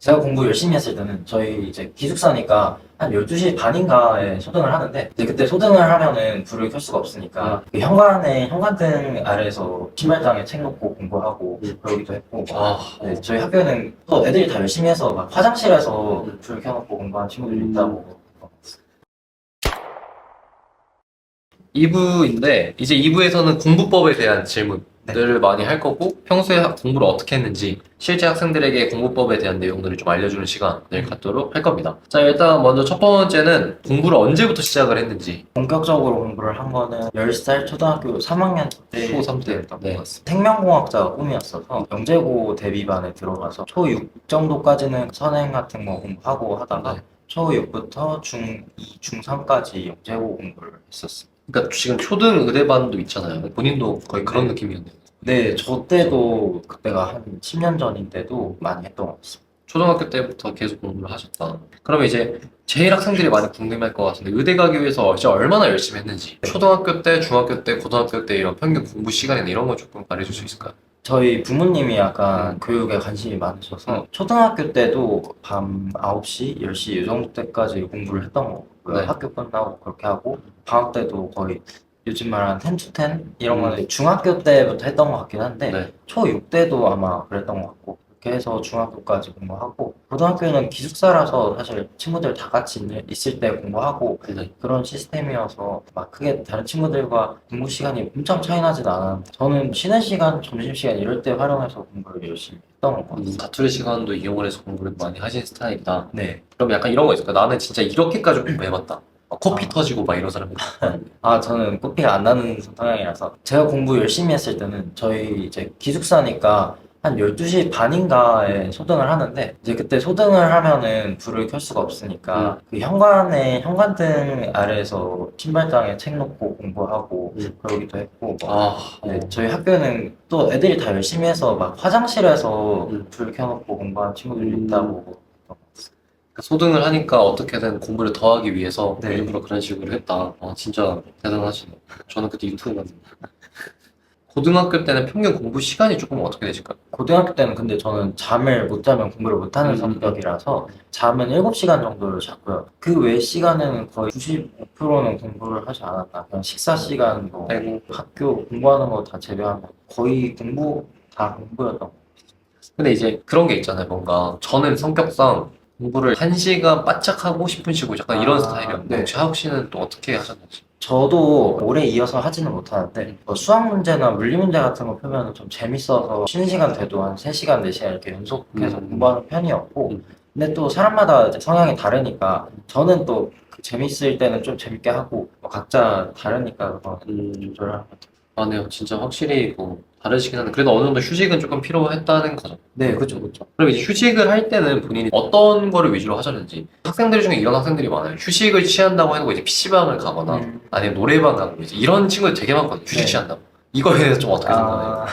제가 공부 열심히 했을 때는 저희 이제 기숙사니까 한 12시 반인가에 소등을 하는데 이제 그때 소등을 하면은 불을 켤 수가 없으니까 그 현관에 현관등 아래에서 신발장에 책 놓고 공부하고 음. 그러기도 했고 아, 네, 저희 학교는 또 애들이 다 열심히 해서 막 화장실에서 음. 불 켜놓고 공부하는 친구들이 음. 있다고 2부인데 이제 2부에서는 공부법에 대한 질문 들을 많이 할 거고 평소에 학- 공부를 어떻게 했는지 실제 학생들에게 공부법에 대한 내용들을 좀 알려주는 시간을 갖도록 할 겁니다. 자 일단 먼저 첫 번째는 공부를 언제부터 시작을 했는지 본격적으로 공부를 한 거는 10살 초등학교 3학년 때 초3 때. 였던 네. 것 같습니다. 생명공학자가 꿈이었어서 영재고 대비반에 들어가서 초6 정도까지는 선행 같은 거 공부하고 하다가 네. 초6부터 중2, 중3까지 영재고 공부를 했었어요. 그러니까 지금 초등 의대반도 있잖아요. 본인도 거의 그런 네. 느낌이었네요. 네, 저 때도 그때가 한 10년 전인데도 많이 했던 것 같습니다. 초등학교 때부터 계속 공부를 하셨다. 그러면 이제 제일 학생들이 많이 궁금할 것 같은데 의대 가기 위해서 진짜 얼마나 열심히 했는지 초등학교 때, 중학교 때, 고등학교 때 이런 평균 공부 시간이나 이런 거 조금 말해줄 수 있을까요? 저희 부모님이 약간 교육에 관심이 많으셔서 초등학교 때도 밤 9시, 10시 이 정도 때까지 공부를 했던 거 같고요. 네. 학교 끝나고 그렇게 하고 방학 때도 거의 요즘 말하는 10 to 10 이런 음. 거는 중학교 때부터 했던 것 같긴 한데 네. 초6 때도 아마 그랬던 것 같고 그렇게 해서 중학교까지 공부하고 고등학교는 기숙사라서 사실 친구들 다 같이 있- 있을 때 공부하고 네. 그런 시스템이어서 막 크게 다른 친구들과 공부 시간이 엄청 차이 나진 않았는데 저는 쉬는 시간, 점심시간 이럴 때 활용해서 공부를 열심히 했던 것 같아요. 음, 자투리 시간도 이용을 해서 공부를 많이 하신 스타일이다. 네. 그럼 약간 이런 거 있을까? 나는 진짜 이렇게까지 공부해봤다. 막 코피 아. 터지고 막 이런 사람들. 아, 저는 코피가 안 나는 성향이라서 제가 공부 열심히 했을 때는 저희 이제 기숙사니까 한 12시 반인가에 소등을 하는데 이제 그때 소등을 하면은 불을 켤 수가 없으니까 그 현관에 현관등 아래에서 신발장에 책 놓고 공부하고 음. 그러기도 했고 뭐 아, 네, 저희 학교는 또 애들이 다 열심히 해서 막 화장실에서 음. 불 켜놓고 공부하는 친구들이 음. 있다고 그러니까 소등을 하니까 어떻게든 공부를 더 하기 위해서 네. 일부러 그런 식으로 했다. 아, 진짜 대단하시네. 저는 그때 유튜브 봤는데. 고등학교 때는 평균 공부 시간이 조금 어떻게 되실까요? 고등학교 때는 근데 저는 잠을 못 자면 공부를 못 하는 음. 성격이라서 잠은 7시간 정도를 잤고요. 그 외 시간에는 거의 95%는 공부를 하지 않았다. 그냥 식사 시간, 뭐 아이고. 학교 공부하는 거 다 제외하면 거의 공부 다 공부였던 것 같아요. 근데 이제 그런 게 있잖아요. 뭔가 저는 성격상 공부를 한 시간 바짝 하고 싶은 식으로 약간 이런 아, 스타일이었는데 네. 최하욱 씨는 또 어떻게 하셨는지. 저도 오래 이어서 하지는 못하는데 뭐 수학 문제나 물리 문제 같은 거 펴면 좀 재밌어서 쉬는 시간 돼도 한 3시간, 4시간 이렇게 연속해서 음. 공부하는 편이었고 음. 근데 또 사람마다 이제 성향이 다르니까 저는 또그 재밌을 때는 좀 재밌게 하고 뭐 각자 다르니까 그거 음, 조절하는 것 같아요. 아, 네, 진짜 확실히 뭐 다르시긴 한데 그래도 어느 정도 휴식은 조금 필요했다는 거죠. 네, 그렇죠, 그렇죠. 그럼 이제 휴식을 할 때는 본인이 어떤 거를 위주로 하셨는지 학생들 중에 이런 학생들이 많아요. 휴식을 취한다고 해놓고 이제 PC방을 가거나 음. 아니면 노래방 가고 이제 이런 친구들 되게 많거든요. 휴식 네. 취한다고. 이거에 대해서 좀 어떻게 생각해요? 아,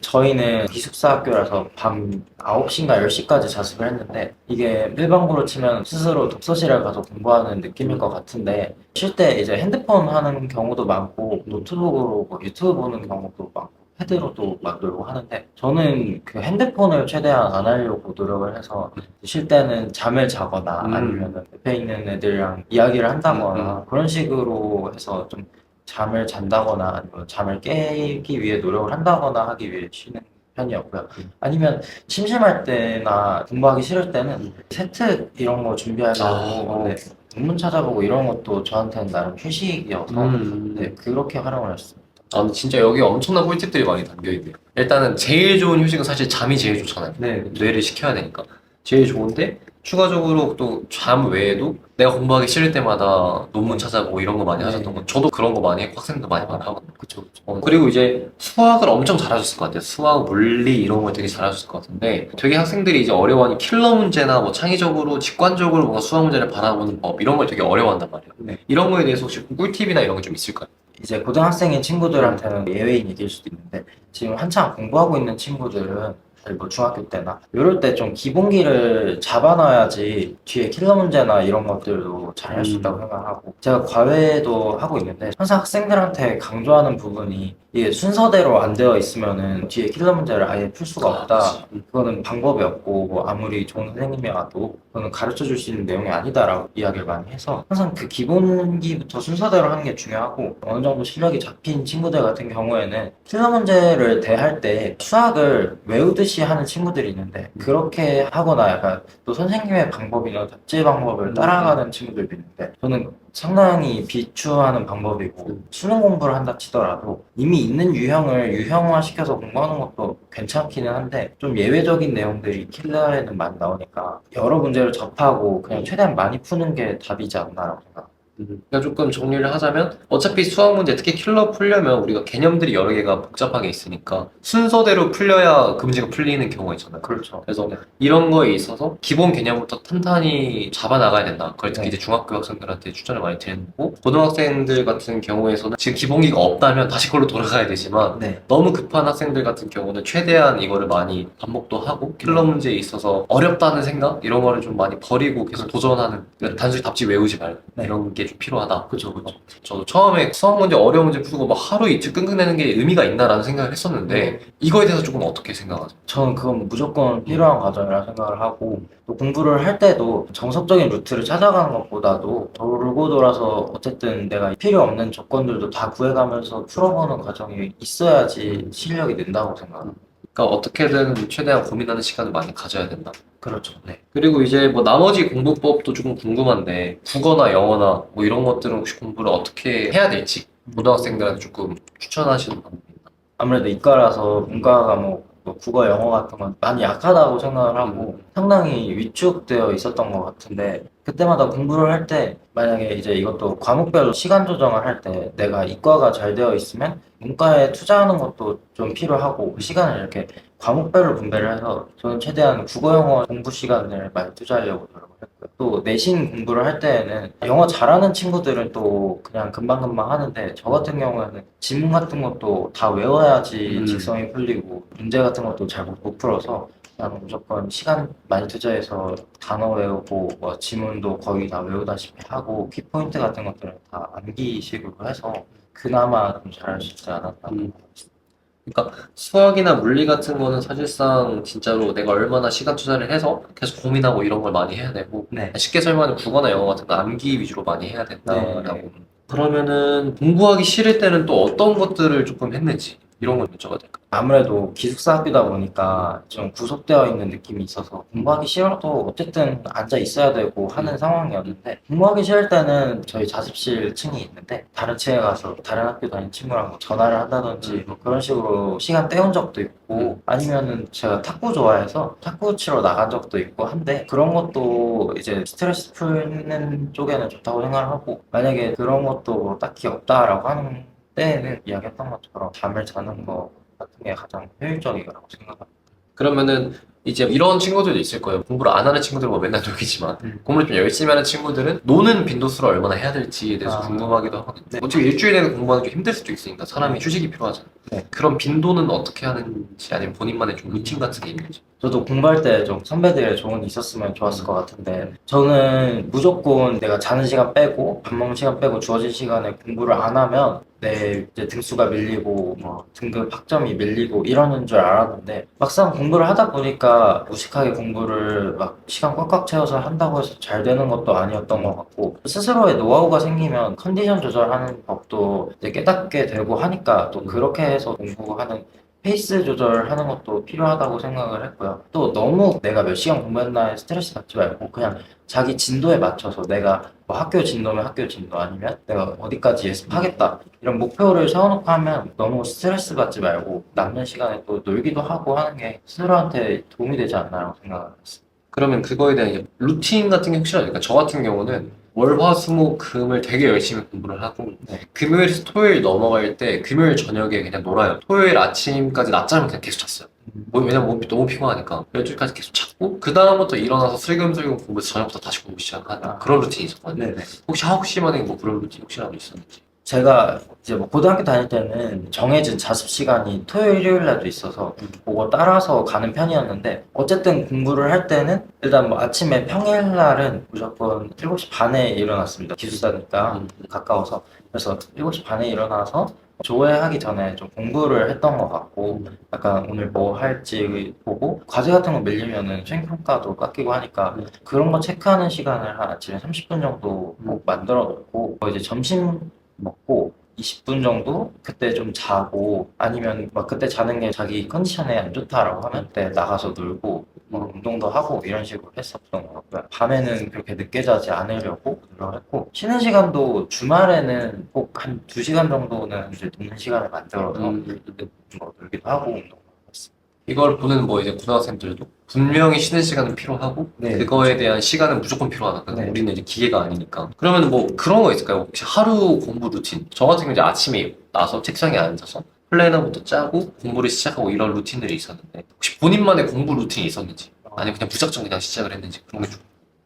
저희는 기숙사 학교라서 밤 9시인가 10시까지 자습을 했는데 이게 일반고로 치면 스스로 독서실에 가서 공부하는 느낌일 것 같은데 쉴 때 이제 핸드폰 하는 경우도 많고 노트북으로 뭐 유튜브 보는 경우도 많고 패드로도 막 놀고 하는데 저는 그 핸드폰을 최대한 안 하려고 노력을 해서 쉴 때는 잠을 자거나 음. 아니면 옆에 있는 애들이랑 이야기를 한다거나 음, 그런 식으로 해서 좀 잠을 잔다거나 아니면 잠을 깨기 위해 노력을 한다거나 하기 위해 쉬는 편이었고요. 음. 아니면 심심할 때나 공부하기 싫을 때는 음. 세트 이런 거 준비하려고 아, 네, 논문 찾아보고 이런 것도 저한테는 나름 휴식이어서 음. 네, 그렇게 활용을 했습니 다. 아, 근데 진짜 여기 엄청난 꿀팁들이 많이 담겨있네요. 일단은 제일 좋은 휴식은 사실 잠이 제일 좋잖아요. 네, 뇌를 식혀야 되니까. 제일 좋은데 추가적으로 또 잠 외에도 내가 공부하기 싫을 때마다 논문 찾아보고 이런 거 많이 네. 하셨던 거 저도 그런 거 많이 했고 학생도 많이 많이 하거든요. 그쵸, 그쵸. 어, 그리고 이제 수학을 엄청 잘하셨을 것 같아요. 수학, 물리 이런 걸 되게 잘하셨을 것 같은데 되게 학생들이 이제 어려워하는 킬러 문제나 뭐 창의적으로 직관적으로 뭔가 수학 문제를 바라보는 법 이런 걸 되게 어려워한단 말이에요. 네. 이런 거에 대해서 혹시 꿀팁이나 이런 게 좀 있을까요? 이제 고등학생인 친구들한테는 예외인 얘기일 수도 있는데 지금 한창 공부하고 있는 친구들은 뭐 중학교 때나 이럴 때 좀 기본기를 잡아놔야지 뒤에 킬러 문제나 이런 것들도 잘 할수 음. 있다고 생각하고 제가 과외도 하고 있는데 항상 학생들한테 강조하는 부분이 이게 순서대로 안 되어 있으면은 뒤에 킬러 문제를 아예 풀 수가 없다. 음. 그거는 방법이 없고 뭐 아무리 좋은 선생님이 와도 그거는 가르쳐 줄 수 있는 내용이 아니다라고 이야기를 많이 해서 항상 그 기본기부터 순서대로 하는 게 중요하고 어느 정도 실력이 잡힌 친구들 같은 경우에는 킬러 문제를 대할 때 수학을 외우듯이 하는 친구들이 있는데 그렇게 하거나 약간 또 선생님의 방법이나 답지 방법을 따라가는 친구들도 있는데 저는 상당히 비추하는 방법이고 음. 수능 공부를 한다 치더라도 이미 있는 유형을 유형화 시켜서 공부하는 것도 괜찮기는 한데 좀 예외적인 내용들이 킬러에는 많이 나오니까 여러 문제 를 접하고 그냥 최대한 많이 푸는 게 답이지 않나라고 생각합니다. 음, 그러니까 조금 정리를 하자면 어차피 수학 문제 특히 킬러 풀려면 우리가 개념들이 여러 개가 복잡하게 있으니까 순서대로 풀려야 그 문제가 풀리는 경우가 있잖아요. 그렇죠. 그래서 이런 거에 있어서 기본 개념부터 탄탄히 잡아 나가야 된다. 그걸 특히 네. 이제 중학교 학생들한테 추천을 많이 드리는 거고 고등학생들 같은 경우에서는 지금 기본기가 없다면 다시 그걸로 돌아가야 되지만 네. 너무 급한 학생들 같은 경우는 최대한 이거를 많이 반복도 하고 킬러 문제에 있어서 어렵다는 생각 이런 거를 좀 많이 버리고 계속 도전하는 그러니까 단순히 답지 외우지 말고 네. 이런 게좀 필요하다. 그렇죠. 그렇죠. 저도 처음에 수학 문제 어려운 문제 풀고 막 하루 이틀 끙끙 내는 게 의미가 있나라는 생각을 했었는데 네. 이거에 대해서 조금 어떻게 생각하세요? 저는 그건 무조건 필요한 과정이라 생각을 하고 또 공부를 할 때도 정석적인 루트를 찾아가는 것보다도 돌고 돌아서 어쨌든 내가 필요 없는 조건들도 다 구해가면서 풀어보는 과정이 있어야지 실력이 는다고 생각합니다. 그러니까 어떻게든 최대한 고민하는 시간을 많이 가져야 된다. 그렇죠. 네. 그리고 이제 뭐 나머지 공부법도 조금 궁금한데 국어나 영어나 뭐 이런 것들은 혹시 공부를 어떻게 해야 될지 고등학생들한테 조금 추천하시는 방법이 있나? 아무래도 이과라서 문과 과목, 뭐 국어, 영어 같은 건 많이 약하다고 생각을 하고 상당히 위축되어 있었던 것 같은데 그때마다 공부를 할 때 만약에 이제 이것도 과목별로 시간 조정을 할 때 내가 이과가 잘 되어 있으면 문과에 투자하는 것도 좀 필요하고 그 시간을 이렇게 과목별로 분배를 해서 저는 최대한 국어, 영어 공부 시간을 많이 투자하려고 노력을 했고요. 또 내신 공부를 할 때에는 영어 잘하는 친구들은 또 그냥 금방금방 하는데 저 같은 경우에는 지문 같은 것도 다 외워야지 음. 직성이 풀리고 문제 같은 것도 잘 못 풀어서 그냥 무조건 시간 많이 투자해서 단어 외우고 뭐 지문도 거의 다 외우다시피 하고 키포인트 같은 것들은 다 암기식으로 해서 그나마 좀 잘할 수 있지 않았나 음. 그러니까 수학이나 물리 같은 거는 사실상 진짜로 내가 얼마나 시간 투자를 해서 계속 고민하고 이런 걸 많이 해야 되고 네. 쉽게 설명하면 국어나 영어 같은 거 암기 위주로 많이 해야 된다라고. 네. 그러면은 공부하기 싫을 때는 또 어떤 것들을 조금 했는지 이런 걸 여쭤봐도 될까요? 아무래도 기숙사 학교다 보니까 좀 구속되어 있는 느낌이 있어서 공부하기 싫어도 어쨌든 앉아 있어야 되고 하는 상황이었는데 공부하기 싫을 때는 저희 자습실 층이 있는데 다른 층에 가서 다른 학교 다니는 친구랑 뭐 전화를 한다든지 뭐 그런 식으로 시간 때운 적도 있고 아니면은 제가 탁구 좋아해서 탁구 치러 나간 적도 있고 한데 그런 것도 이제 스트레스 풀는 쪽에는 좋다고 생각하고 만약에 그런 것도 뭐 딱히 없다라고 하는 때에는 이야기했던 것처럼 잠을 자는 거 같은 게 가장 효율적이라고 생각합니다. 그러면은 이제 이런 친구들도 있을 거예요. 공부를 안 하는 친구들은 뭐 맨날 놀겠지만 음. 공부를 좀 열심히 하는 친구들은 노는 빈도수를 얼마나 해야 될지에 대해서 아. 궁금하기도 하거든요. 네. 어차피 일주일 내내 공부하는 게 힘들 수도 있으니까 사람이 휴식이 필요하잖아요. 네. 그런 빈도는 어떻게 하는지 아니면 본인만의 좀 루틴 같은 게 있는지. 저도 공부할 때 좀 선배들의 조언이 있었으면 좋았을 것 같은데 저는 무조건 내가 자는 시간 빼고 밥 먹는 시간 빼고 주어진 시간에 공부를 안 하면 내 이제 등수가 밀리고 뭐 등급 학점이 밀리고 이러는 줄 알았는데 막상 공부를 하다 보니까 무식하게 공부를 막 시간 꽉꽉 채워서 한다고 해서 잘 되는 것도 아니었던 것 같고 스스로의 노하우가 생기면 컨디션 조절하는 법도 이제 깨닫게 되고 하니까 또 그렇게 해서 공부하는 페이스 조절하는 것도 필요하다고 생각을 했고요. 또 너무 내가 몇 시간 공부했나에 스트레스 받지 말고 그냥 자기 진도에 맞춰서 내가 뭐 학교 진도면 학교 진도 아니면 내가 어디까지 예습하겠다 이런 목표를 세워놓고 하면 너무 스트레스 받지 말고 남는 시간에 또 놀기도 하고 하는 게 스스로한테 도움이 되지 않나라고 생각을 했어요. 그러면 그거에 대한 이제 루틴 같은 게 혹시나 그러니까 저 같은 경우는 월화수목 금을 되게 열심히 공부를 하고 네. 금요일에서 토요일 넘어갈 때 금요일 저녁에 그냥 놀아요. 토요일 아침까지 낮잠을 그냥 계속 잤어요. 뭐, 왜냐면 몸이 너무 피곤하니까 일주일까지 계속 잤고 그 다음부터 일어나서 슬금슬금 공부해서 저녁부터 다시 공부 시작하는 아. 그런 루틴이 있었거든요. 네네. 혹시 하옥 씨만의 뭐 그런 루틴 혹시라도 있었는지? 제가 이제 뭐 고등학교 다닐 때는 정해진 자습 시간이 토요일, 일요일 날도 있어서 그거 따라서 가는 편이었는데 어쨌든 공부를 할 때는 일단 뭐 아침에 평일 날은 무조건 7시 반에 일어났습니다. 기숙사니까 음. 가까워서 그래서 7시 반에 일어나서 조회하기 전에 좀 공부를 했던 것 같고 약간 오늘 뭐 할지 보고 과제 같은 거 밀리면은 수행평가도 깎이고 하니까 음. 그런 거 체크하는 시간을 한 아침에 30분 정도 음. 꼭 만들어 놓고 뭐 이제 점심 20분 정도 그때 좀 자고 아니면 막 그때 자는 게 자기 컨디션에 안 좋다라고 하면 그때 나가서 놀고 뭐 운동도 하고 이런 식으로 했었던 것 같고요. 밤에는 그렇게 늦게 자지 않으려고 노력했고 쉬는 시간도 주말에는 꼭 한 2시간 정도는 이제 노는 시간을 만들어서 음. 뭐 놀기도 하고. 이걸 보는 뭐 이제 고등학생들도 분명히 쉬는 시간은 필요하고 네. 그거에 대한 시간은 무조건 필요하다. 그러니까 네. 우리는 이제 기계가 아니니까. 그러면 뭐 그런 거 있을까요? 혹시 하루 공부 루틴? 저 같은 경우 이제 아침에 나서 책상에 앉아서 플래너부터 짜고 공부를 시작하고 이런 루틴들이 있었는데 혹시 본인만의 공부 루틴이 있었는지 아니면 그냥 무작정 그냥 시작을 했는지 그런 게 좀.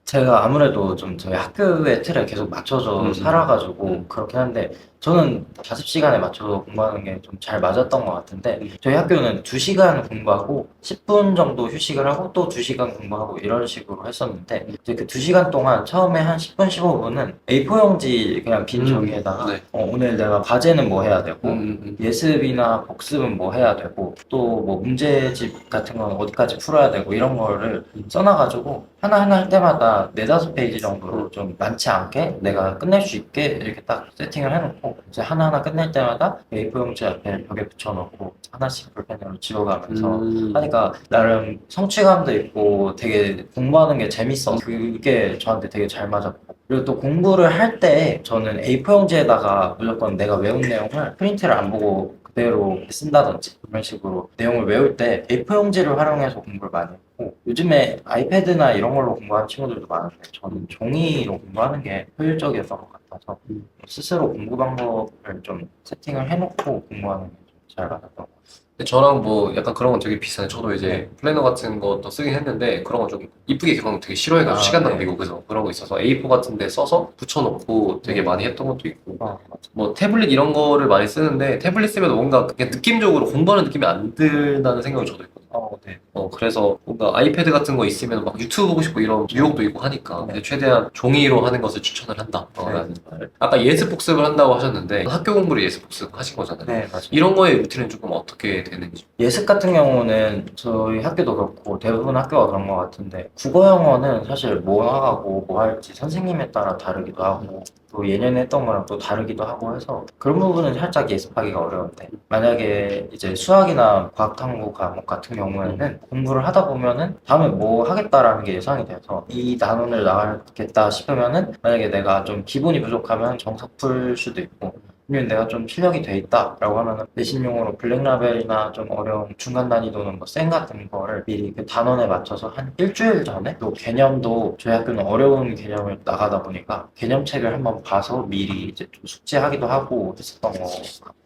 제가 아무래도 좀 저희 학교의 틀에 계속 맞춰서 음. 살아가지고 음. 그렇긴 한데 저는 자습 시간에 맞춰서 공부하는 게 좀 잘 맞았던 것 같은데 음. 저희 학교는 2시간 공부하고 10분 정도 휴식을 하고 또 2시간 공부하고 이런 식으로 했었는데 이제 그 2시간 동안 처음에 한 10분 15분은 A4용지 그냥 빈 음. 종이에다가 네. 어, 오늘 내가 과제는 뭐 해야 되고 음, 음, 예습이나 복습은 뭐 해야 되고 또 뭐 문제집 같은 건 어디까지 풀어야 되고 이런 거를 써놔가지고 하나하나 할 때마다 네다섯 페이지 정도로 좀 많지 않게 내가 끝낼 수 있게 이렇게 딱 세팅을 해놓고 이제 하나하나 끝낼 때마다 A4 용지 앞에 벽에 붙여놓고 하나씩 볼펜으로 지워가면서 음. 하니까 나름 성취감도 있고 되게 공부하는 게 재밌어. 그게 저한테 되게 잘 맞았고. 그리고 또 공부를 할 때 저는 A4 용지에다가 무조건 내가 외운 내용을 프린트를 안 보고 그대로 쓴다든지 그런 식으로 내용을 외울 때 A4 용지를 활용해서 공부를 많이 했고 요즘에 아이패드나 이런 걸로 공부하는 친구들도 많은데 저는 종이로 공부하는 게 효율적이었던 것 같아 서 음. 스스로 공부 방법을 좀 세팅을 해놓고 공부하는 게좀잘 맞았던 것 같아요. 근데 저랑 뭐 약간 그런 건 되게 비슷해요. 저도 이제 네. 플래너 같은 것도 쓰긴 했는데 그런 거좀 이쁘게 그런 거 되게 싫어해가지고 아, 시간 네. 낭비고 그래서 그런 거 있어서 A4 같은 데 써서 붙여놓고 되게 많이 했던 것도 있고 아. 뭐 태블릿 이런 거를 많이 쓰는데 태블릿 쓰면 뭔가 그냥 느낌적으로 공부하는 느낌이 안 든다는 생각이 저도 있거든요. 어, 네. 어, 그래서 뭔가 아이패드 같은 거 있으면 막 유튜브 보고 싶고 이런 유혹도 있고 하니까 네. 최대한 종이로 하는 것을 추천을 한다. 어, 네. 라는 말. 아까 예습 복습을 한다고 하셨는데 학교 공부를 예습 복습 하신 거잖아요. 네, 맞아요. 이런 거의 루틴은 조금 어떻게 되는지. 예습 같은 경우는 저희 학교도 그렇고 대부분 학교가 그런 것 같은데 국어 영어는 사실 뭐 하고 뭐 할지 선생님에 따라 다르기도 하고 또 예년에 했던 거랑 또 다르기도 하고 해서 그런 부분은 살짝 예습하기가 어려운데 만약에 이제 수학이나 과학탐구 과목 같은 경우에는 공부를 하다 보면은 다음에 뭐 하겠다라는 게 예상이 돼서 이 단원을 나가겠다 싶으면은 만약에 내가 좀 기본이 부족하면 정석 풀 수도 있고 내가 좀 실력이 돼 있다라고 하면은 내신용으로 블랙라벨이나 좀 어려운 중간 난이도는 뭐센 같은 거를 미리 그 단원에 맞춰서 한 일주일 전에 또 개념도 저희 학교는 어려운 개념을 나가다 보니까 개념책을 한번 봐서 미리 이제 좀 숙지하기도 하고 했었던 것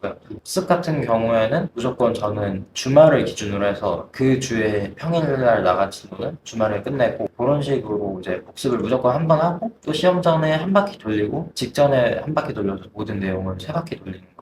같고요. 습 같은 경우에는 무조건 저는 주말을 기준으로 해서 그 주에 평일날 나간 진도는 주말에 끝내고 그런 식으로 이제 복습을 무조건 한 번 하고 또 시험 전에 한 바퀴 돌리고 직전에 한 바퀴 돌려서 모든 내용을 세 바퀴 돌리는 거.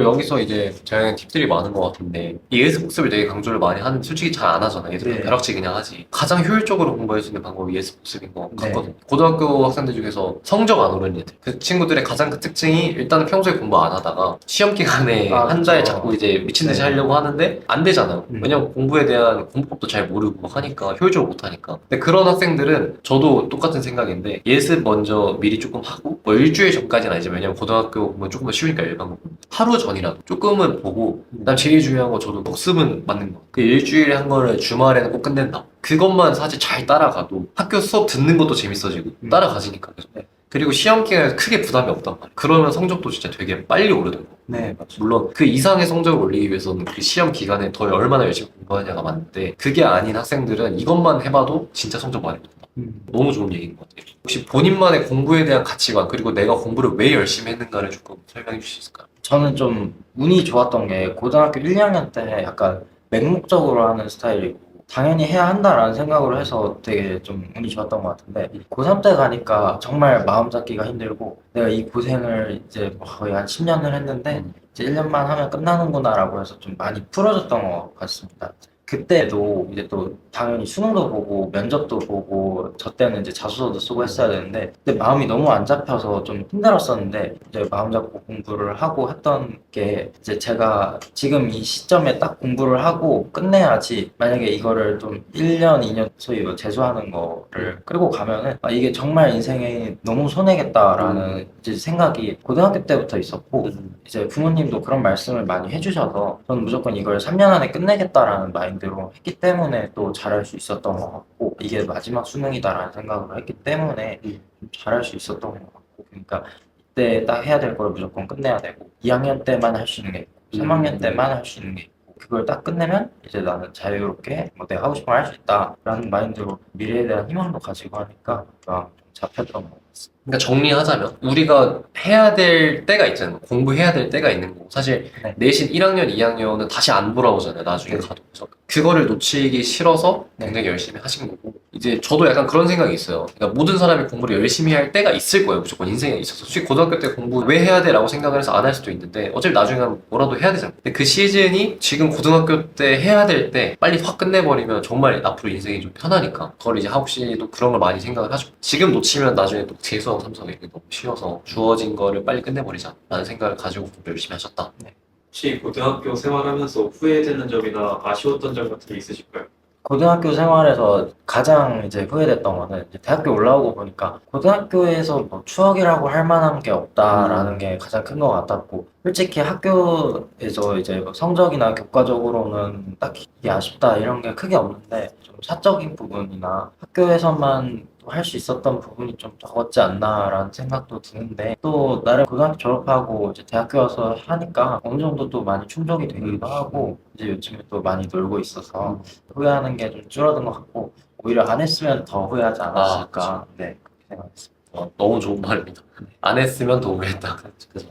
여기서 이제 제가 팁들이 많은 것 같은데 이 예습 복습을 되게 강조를 많이 하는 솔직히 잘 안 하잖아요. 얘들 네. 벼락치 그냥 하지. 가장 효율적으로 공부할 수 있는 방법이 예습 복습인 것 네. 같거든 요. 고등학교 학생들 중에서 성적 안 오르는 애들. 그 친구들의 가장 큰 특징이 일단은 평소에 공부 안 하다가 시험 기간에 아, 한달 그쵸. 자꾸 이제 미친 듯이 네. 하려고 하는데 안 되잖아요. 음. 왜냐면 공부에 대한 공부법도 잘 모르고 하니까 효율적으로 못 하니까. 근데 그런 학생들은 저도 똑같은 생각인데 예습 먼저 미리 조금 하고 뭐 일주일 전까지는 아니지만 왜냐면 고등학교 공부 조금 더 쉬우니까 일반 공부. 하루 전이라도 조금은 보고 그다음 제일 중요한 거 저도 복습은 맞는 거. 그 일주일에 한 거를 주말에는 꼭 끝낸다. 그것만 사실 잘 따라가도 학교 수업 듣는 것도 재밌어지고 음. 따라가지니까. 네. 그리고 시험 기간에 크게 부담이 없단 말이야. 그러면 성적도 진짜 되게 빨리 오르는 거. 네, 맞죠. 물론 그 이상의 성적을 올리기 위해서는 그 시험 기간에 더 얼마나 열심히 공부하냐가 맞는데 그게 아닌 학생들은 이것만 해봐도 진짜 성적 많이 오른다. 음. 너무 좋은 얘기인 것 같아요. 혹시 본인만의 공부에 대한 가치관 그리고 내가 공부를 왜 열심히 했는가를 조금 설명해 주실 수 있을까요? 저는 좀 운이 좋았던 게 고등학교 1, 2학년 때 약간 맹목적으로 하는 스타일이고 당연히 해야 한다라는 생각으로 해서 되게 좀 운이 좋았던 것 같은데 고3 때 가니까 정말 마음 잡기가 힘들고 내가 이 고생을 이제 뭐 거의 한 10년을 했는데 이제 1년만 하면 끝나는구나라고 해서 좀 많이 풀어졌던 것 같습니다. 그때도 이제 또 당연히 수능도 보고 면접도 보고 저 때는 이제 자소서도 쓰고 했어야 되는데 근데 마음이 너무 안 잡혀서 좀 힘들었었는데 이제 마음 잡고 공부를 하고 했던 게 이제 제가 지금 이 시점에 딱 공부를 하고 끝내야지 만약에 이거를 좀 1년, 2년 소위 뭐 재수하는 거를 끌고 가면은 아, 이게 정말 인생에 너무 손해겠다라는 이제 생각이 고등학교 때부터 있었고 이제 부모님도 그런 말씀을 많이 해주셔서 저는 무조건 이걸 3년 안에 끝내겠다라는 마인드 로 했기 때문에 또 잘할 수 있었던 것 같고 이게 마지막 수능이다라는 생각으로 했기 때문에 음. 좀 잘할 수 있었던 것 같고 그러니까 이때 딱 해야 될 걸 무조건 끝내야 되고 2학년 때만 할 수 있는 게 있고 3학년 음. 때만 할 수 있는 게 있고 그걸 딱 끝내면 이제 나는 자유롭게 뭐 내가 하고 싶은 걸 할 수 있다라는 마인드로 미래에 대한 희망도 가지고 하니까 마음 좀 잡혔던 것 같습니다. 그러니까 정리하자면 우리가 해야 될 때가 있잖아요. 공부해야 될 때가 있는 거고 사실 네. 내신 1학년, 2학년은 다시 안 돌아오잖아요. 나중에 네. 가도 그래서 그거를 놓치기 싫어서 네. 굉장히 열심히 하신 거고 이제 저도 약간 그런 생각이 있어요. 그러니까 모든 사람이 공부를 열심히 할 때가 있을 거예요. 무조건 인생에 있어서 솔직히 고등학교 때 공부 왜 해야 돼라고 생각을 해서 안 할 수도 있는데 어차피 나중에 하면 뭐라도 해야 되잖아요. 근데 그 시즌이 지금 고등학교 때 해야 될 때 빨리 확 끝내버리면 정말 앞으로 인생이 좀 편하니까 그걸 이제 하욱 씨도 그런 걸 많이 생각을 하죠. 지금 놓치면 나중에 또 재수 하고 삼성에 너무 쉬워서 주어진 거를 빨리 끝내버리자 라는 생각을 가지고 공부 열심히 하셨다. 혹시 고등학교 생활하면서 후회되는 점이나 아쉬웠던 점 같은 게 있으실까요? 고등학교 생활에서 가장 이제 후회됐던 거는 이제 대학교 올라오고 보니까 고등학교에서 뭐 추억이라고 할 만한 게 없다라는 게 가장 큰 것 같았고 솔직히 학교에서 이제 뭐 성적이나 교과적으로는 딱히 아쉽다 이런 게 크게 없는데 좀 사적인 부분이나 학교에서만 할 수 있었던 부분이 좀 적었지 않나라는 생각도 드는데 또 나름 고등학교 졸업하고 이제 대학교 와서 하니까 어느 정도 또 많이 충족이 되기도 하고 이제 요즘에 또 많이 놀고 있어서 후회하는 게 좀 줄어든 것 같고 오히려 안 했으면 더 후회하지 않았을까 아, 네 그렇게 생각했습니다. 어, 너무 좋은 말입니다. 안 했으면 더 후회했다. 그래서